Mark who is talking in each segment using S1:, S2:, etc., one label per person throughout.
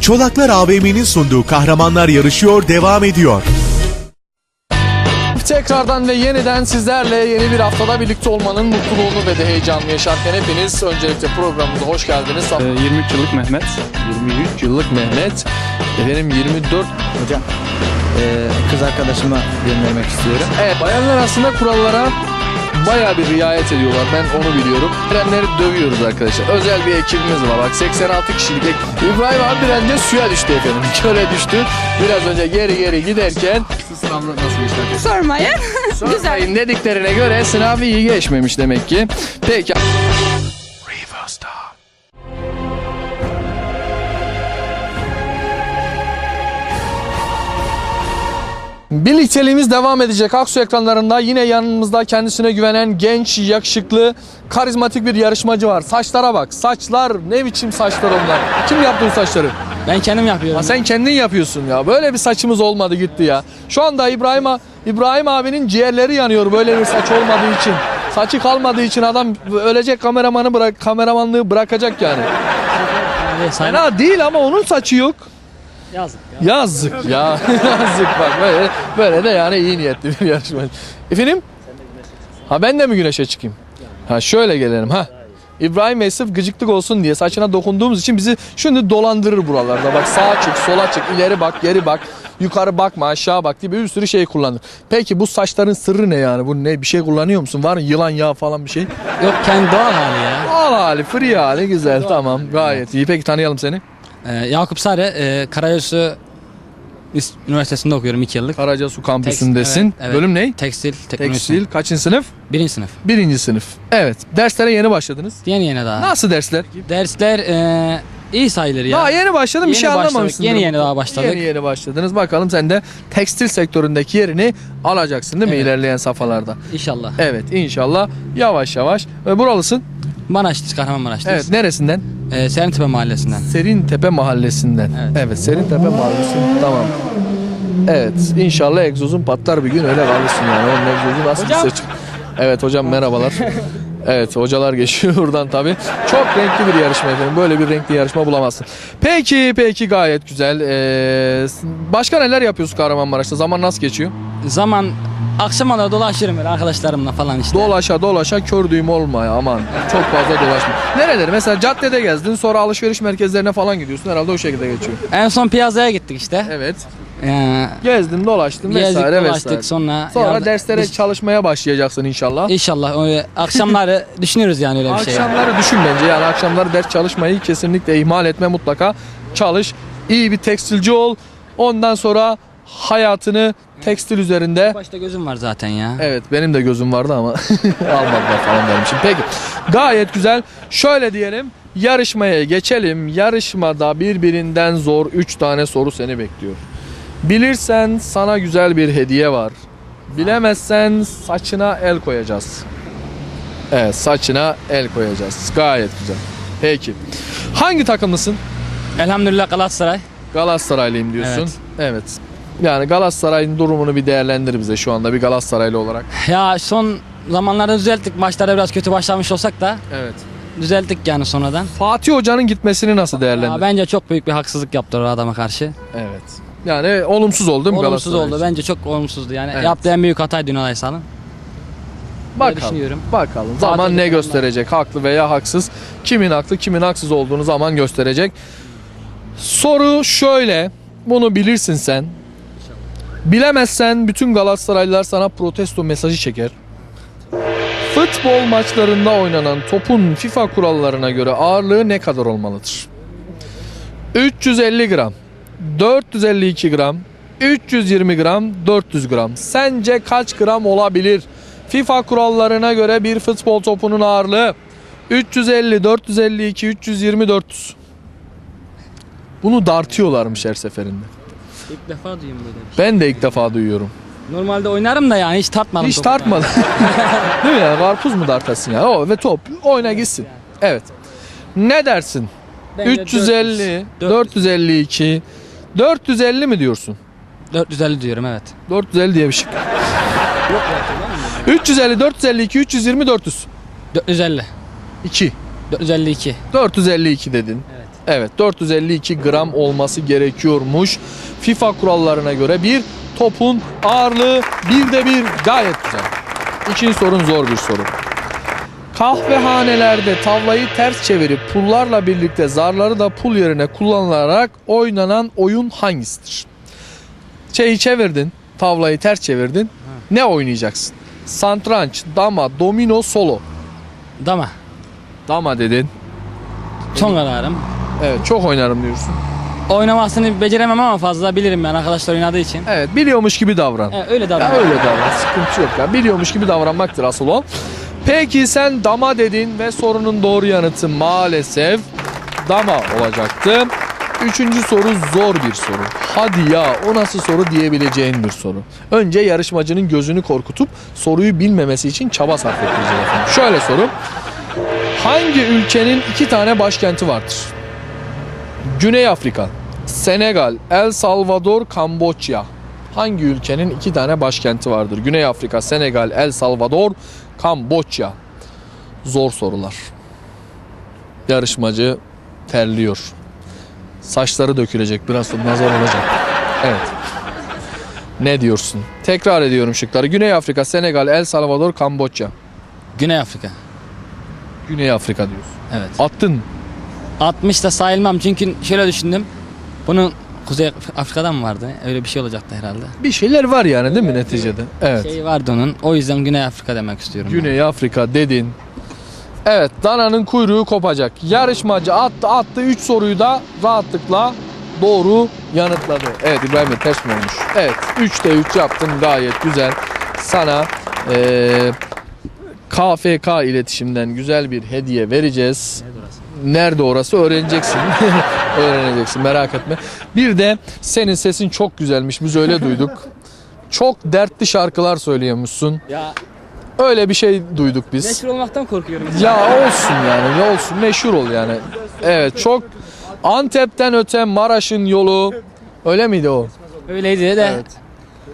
S1: Çolaklar AVM'nin sunduğu Kahramanlar Yarışıyor devam ediyor.
S2: Tekrardan ve yeniden sizlerle yeni bir haftada birlikte olmanın mutluluğunu ve de heyecanını yaşarken hepiniz öncelikle programımıza hoş geldiniz.
S3: Ee, 23 yıllık Mehmet.
S2: 23 yıllık Mehmet, efendim 24
S4: Hocam eee, kız arkadaşıma göndermek istiyorum.
S2: Evet, bayanlar aslında kurallara bayağı bir riayet ediyorlar. Ben onu biliyorum. Trenleri dövüyoruz arkadaşlar. Özel bir ekibimiz var. Bak 86 kişilik ekip. İbrahim abi bence suya düştü efendim. Köle düştü. Biraz önce geri geri giderken sınavlar nasıl geçti?
S5: Sormayın. Güzel.
S2: Sormayın dediklerine göre sınav iyi geçmemiş demek ki. Peki. Birlikteliğimiz devam edecek. Aksu ekranlarında yine yanımızda kendisine güvenen genç, yakışıklı, karizmatik bir yarışmacı var. Saçlara bak. Saçlar ne biçim saçlar onlar. Kim yaptı bu saçları?
S6: Ben kendim yapıyorum.
S2: Ha sen kendin yapıyorsun ya. Böyle bir saçımız olmadı gitti ya. Şu anda İbrahim İbrahim abinin ciğerleri yanıyor böyle bir saç olmadığı için. Saçı kalmadığı için adam ölecek kameramanı bırak kameramanlığı bırakacak yani. Fena değil ama onun saçı yok.
S6: Yazık ya.
S2: Yazık ya. Yazık bak böyle böyle de yani iyi niyetli bir yarışmacı. Efendim? Ha ben de mi güneşe çıkayım? Ha şöyle gelelim ha. İbrahim Bey sırf gıcıklık olsun diye saçına dokunduğumuz için bizi şimdi dolandırır buralarda. Bak sağa çık, sola çık, ileri bak, geri bak, yukarı bakma, aşağı bak diye bir sürü şey kullanır. Peki bu saçların sırrı ne yani? Bu ne? Bir şey kullanıyor musun? Var mı yılan yağı falan bir şey?
S6: Yok kendi doğal hali ya.
S2: Al hali, free hali güzel tamam gayet iyi. Peki tanıyalım seni.
S6: Ee, Yakup Sare, e, Karayüzü Üs- Üniversitesi'nde okuyorum 2 yıllık.
S2: Karacasu kampüsündesin.
S6: Evet, evet.
S2: Bölüm ne?
S6: Tekstil, teknoloji.
S2: Tekstil. Kaçıncı sınıf?
S6: Birinci sınıf.
S2: Birinci sınıf. Evet. Derslere yeni başladınız.
S6: Yeni yeni daha.
S2: Nasıl dersler?
S6: Dersler e, iyi sayılır ya.
S2: Daha yeni başladın bir
S6: Yeni
S2: şey
S6: başladık,
S2: anlamamışsın.
S6: yeni yeni daha başladık.
S2: Yeni yeni başladınız. Bakalım sen de tekstil sektöründeki yerini alacaksın değil mi
S6: Evet.
S2: ilerleyen safhalarda?
S6: İnşallah.
S2: Evet inşallah yavaş yavaş. Ve buralısın.
S6: Maraş'tayız, Kahramanmaraş'tayız.
S2: Evet neresinden?
S6: Evet. E, Serintepe Mahallesi'nden.
S2: Serintepe mahallesinden. Evet,
S6: Evet.
S2: Serintepe mahallesi. Tamam. Evet inşallah egzozun patlar bir gün öyle kalırsın yani. Onun egzozu nasıl
S6: Hocam.
S2: bir seçim? Evet hocam merhabalar. Evet hocalar geçiyor buradan tabii. Çok renkli bir yarışma efendim. Böyle bir renkli yarışma bulamazsın. Peki peki gayet güzel. Ee, başka neler yapıyorsun Kahramanmaraş'ta? Zaman nasıl geçiyor?
S6: Zaman akşam oluyor dolaşıyorum böyle arkadaşlarımla falan işte.
S2: Dolaşa dolaşa kör düğüm olma ya aman. Çok fazla dolaşma. Nereleri? Mesela caddede gezdin sonra alışveriş merkezlerine falan gidiyorsun. Herhalde o şekilde geçiyor.
S6: en son piyazaya gittik işte.
S2: Evet.
S6: Ee,
S2: Gezdin dolaştın
S6: gezdik
S2: vesaire
S6: dolaştık
S2: vesaire.
S6: sonra.
S2: Sonra
S6: yardım-
S2: derslere
S6: Biz-
S2: çalışmaya başlayacaksın inşallah.
S6: İnşallah öyle akşamları düşünüyoruz yani öyle bir şey.
S2: Akşamları düşün bence yani akşamları ders çalışmayı kesinlikle ihmal etme mutlaka çalış. İyi bir tekstilci ol. Ondan sonra hayatını tekstil üzerinde
S6: Başta gözüm var zaten ya.
S2: Evet benim de gözüm vardı ama almadılar falan için. Peki gayet güzel. Şöyle diyelim yarışmaya geçelim. Yarışmada birbirinden zor 3 tane soru seni bekliyor. Bilirsen sana güzel bir hediye var. Bilemezsen saçına el koyacağız. Evet saçına el koyacağız. Gayet güzel. Peki. Hangi takımlısın?
S6: Elhamdülillah Galatasaray.
S2: Galatasaraylıyım diyorsun. Evet. Yani Galatasaray'ın durumunu bir değerlendir bize şu anda bir Galatasaraylı olarak.
S6: Ya son zamanlarda düzelttik. Maçlarda biraz kötü başlamış olsak da
S2: Evet.
S6: düzelttik yani sonradan.
S2: Fatih Hoca'nın gitmesini nasıl?
S6: Ya bence çok büyük bir haksızlık yaptılar adama karşı.
S2: Evet. Yani olumsuz oldu değil mi
S6: Olumsuz
S2: Galatasaray
S6: oldu.
S2: için?
S6: Bence çok olumsuzdu. Yani
S2: Evet.
S6: yaptığı en büyük hataydı Ünal Aysal'ın.
S2: Bakalım.
S6: düşünüyorum.
S2: Bakalım. Zaman
S6: Fatih
S2: ne
S6: Hoca'nın
S2: gösterecek? Haklı veya haksız. Kimin haklı, kimin haksız olduğunu zaman gösterecek. Soru şöyle. Bunu bilirsin sen. Bilemezsen bütün Galatasaraylılar sana protesto mesajı çeker. Futbol maçlarında oynanan topun FIFA kurallarına göre ağırlığı ne kadar olmalıdır? 350 gram, 452 gram, 320 gram, 400 gram. Sence kaç gram olabilir? FIFA kurallarına göre bir futbol topunun ağırlığı 350, 452, 320, 400. Bunu dartıyorlarmış her seferinde.
S6: İlk defa duyuyorum böyle bir şey.
S2: Ben de ilk defa duyuyorum.
S6: Normalde oynarım da yani hiç tartmadım.
S2: Hiç
S6: topu.
S2: tartmadı. Değil mi ya? Karpuz mu dartasın ya? O ve top oyna gitsin. Evet. Ne dersin?
S6: Bence
S2: 350,
S6: 400.
S2: 452, 450 mi diyorsun?
S6: 450 diyorum evet.
S2: 450 diye bir şey. 350, 452, 320, 400.
S6: 450.
S2: 2.
S6: 452.
S2: 452 dedin.
S6: Evet.
S2: Evet 452 gram olması gerekiyormuş. FIFA kurallarına göre bir topun ağırlığı birde bir gayet güzel. İkinci sorun zor bir soru. Kahvehanelerde tavlayı ters çevirip pullarla birlikte zarları da pul yerine kullanılarak oynanan oyun hangisidir? Şeyi çevirdin, tavlayı ters çevirdin. Ne oynayacaksın? Santranç, dama, domino, solo.
S6: Dama.
S2: Dama dedin.
S6: Son kararım.
S2: Evet çok oynarım diyorsun.
S6: Oynamasını beceremem ama fazla bilirim ben arkadaşlar oynadığı için.
S2: Evet biliyormuş gibi davran.
S6: Evet, öyle
S2: Ya
S6: davran.
S2: öyle davran sıkıntı yok ya. Biliyormuş gibi davranmaktır asıl o. Peki sen dama dedin ve sorunun doğru yanıtı maalesef dama olacaktı. Üçüncü soru zor bir soru. Hadi ya o nasıl soru diyebileceğin bir soru. Önce yarışmacının gözünü korkutup soruyu bilmemesi için çaba sarf ettireceğiz efendim. Şöyle soru. Hangi ülkenin iki tane başkenti vardır? Güney Afrika, Senegal, El Salvador, Kamboçya. Hangi ülkenin iki tane başkenti vardır? Güney Afrika, Senegal, El Salvador, Kamboçya. Zor sorular. Yarışmacı terliyor. Saçları dökülecek. Biraz sonra nazar olacak. Evet. Ne diyorsun? Tekrar ediyorum şıkları. Güney Afrika, Senegal, El Salvador, Kamboçya.
S6: Güney Afrika.
S2: Güney Afrika diyorsun.
S6: Evet.
S2: Attın.
S6: 60 da sayılmam çünkü şöyle düşündüm. Bunun Kuzey Afrika'da mı vardı? Öyle bir şey olacaktı herhalde.
S2: Bir şeyler var yani değil mi neticede? Evet.
S6: Şey vardı onun. O yüzden Güney Afrika demek istiyorum. ben.
S2: Güney Afrika dedin. Evet dananın kuyruğu kopacak. Yarışmacı attı attı 3 soruyu da rahatlıkla doğru yanıtladı. Evet İbrahim Bey ters mi olmuş? Evet 3'te 3 yaptın gayet güzel. Sana eee KFK iletişimden güzel bir hediye vereceğiz. Nerede orası öğreneceksin. öğreneceksin merak etme. Bir de senin sesin çok güzelmiş biz öyle duyduk. Çok dertli şarkılar söylüyormuşsun.
S6: Ya
S2: Öyle bir şey duyduk biz.
S6: meşhur olmaktan korkuyorum.
S2: Ya olsun yani ne olsun meşhur ol yani. Evet çok Antep'ten öte Maraş'ın yolu öyle miydi o?
S6: Öyleydi de
S2: Evet.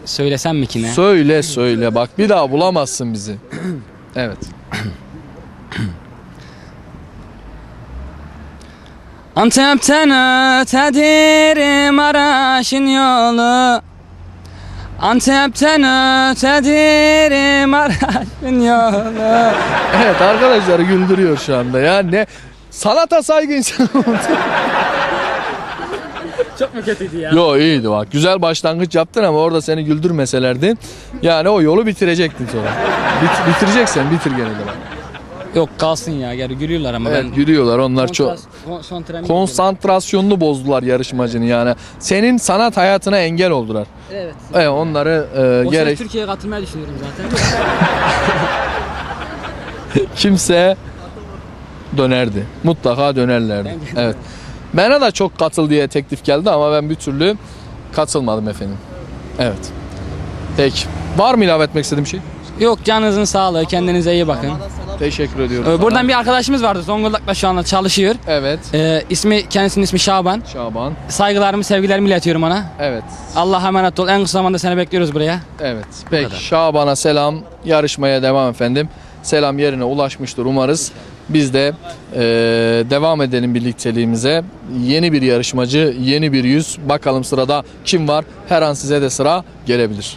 S6: söylesem mi ki ne?
S2: Söyle söyle bak bir daha bulamazsın bizi. Evet.
S6: Antep'ten ötedir Maraş'ın yolu Antep'ten ötedir Maraş'ın yolu
S2: Evet arkadaşlar güldürüyor şu anda ya ne sanata saygı insan
S6: Çok mu kötüydü ya?
S2: Yo iyiydi bak güzel başlangıç yaptın ama orada seni güldürmeselerdi yani o yolu bitirecektin sonra. Bit- bitireceksen bitir gene de bak.
S6: Yok kalsın ya geri gülüyorlar ama
S2: Evet
S6: ben
S2: gülüyorlar onlar çok.
S6: Kontras- kon- kontrami-
S2: konsantrasyonunu bozdular yarışmacının yani. Senin sanat hayatına engel oldular.
S6: Evet.
S2: Evet onları e,
S6: O sene
S2: gerek
S6: Türkiye'ye katılmayı düşünüyorum zaten.
S2: kimse dönerdi. Mutlaka dönerlerdi.
S6: Bence de.
S2: Evet. Bana da çok katıl diye teklif geldi ama ben bir türlü katılmadım efendim. Evet. Peki. Var mı ilave etmek istediğim şey?
S6: Yok canınızın sağlığı kendinize iyi bakın.
S2: Teşekkür ediyorum.
S6: Ee. Buradan bir arkadaşımız vardı Zonguldak'ta şu anda çalışıyor.
S2: Evet.
S6: Ee, ismi kendisinin ismi Şaban.
S2: Şaban.
S6: Saygılarımı sevgilerimi iletiyorum ona.
S2: Evet.
S6: Allah'a emanet ol. En kısa zamanda seni bekliyoruz buraya.
S2: Evet. Peki. Şaban'a selam. Yarışmaya devam efendim. Selam yerine ulaşmıştır umarız. Biz de eee, devam edelim birlikteliğimize. Yeni bir yarışmacı, yeni bir yüz. Bakalım sırada kim var? Her an size de sıra gelebilir.